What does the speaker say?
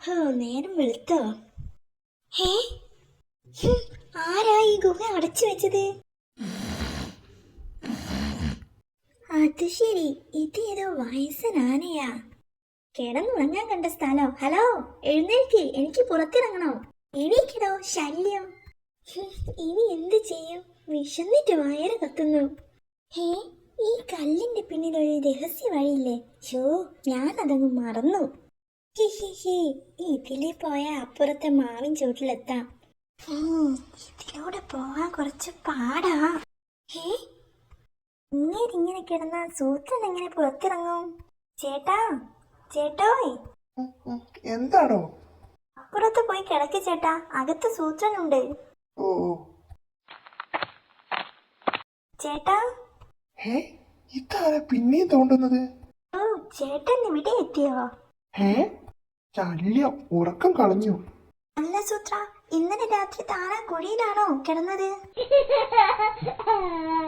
ഹോ നേരം വെളുത്തോ? ഹേ? ആരാ ഈ ഗുഹ അടച്ചു വെച്ചത്? അത് ശരി ഇത് ഏതോ വയസ്സനാനയാ കിടന്നുറങ്ങാൻ കണ്ട സ്ഥലോ. ഹലോ എഴുന്നേൽക്ക് എനിക്ക് പുറത്തിറങ്ങണോ? എണീക്കടോ ശല്യം. ഇനി എന്ത് ചെയ്യും? വിശന്നിട്ട് വയറ് കത്തുന്നു. ഹേ ഈ കല്ലിന്റെ പിന്നിലൊരു രഹസ്യ വഴിയില്ലേ? ഷോ അതങ്ങ് മറന്നു. ഹി, ഹി, ഹി. ഇതിലെ പോയ അപ്പുറത്തെ മാവിൻ ചുവട്ടിലെത്താം. ഇതിലൂടെ പോവാൻ കുറച്ച് പാടാ. ഹേ ഇങ്ങനെ കിടന്ന സൂത്രൻ എങ്ങനെ പുറത്തിറങ്ങും? ചേട്ടാ ചേട്ടോ. എന്താണോ അപ്പുറത്ത് പോയി കിടക്ക് ചേട്ടാ. അകത്ത് സൂത്രനുണ്ട്. ഓ. ചേട്ടാ. ഹേ ഇതാരാ പിന്നെയും തോണ്ടുന്നത്? ഓ ചേട്ടൻ ഇവിടെ എത്തിയോ? ഹേ? ശല്യം ഉറക്കം കളഞ്ഞു. അല്ല സൂത്ര ഇന്നലെ രാത്രി താഴെ കുഴിയിലാണോ കിടന്നത്?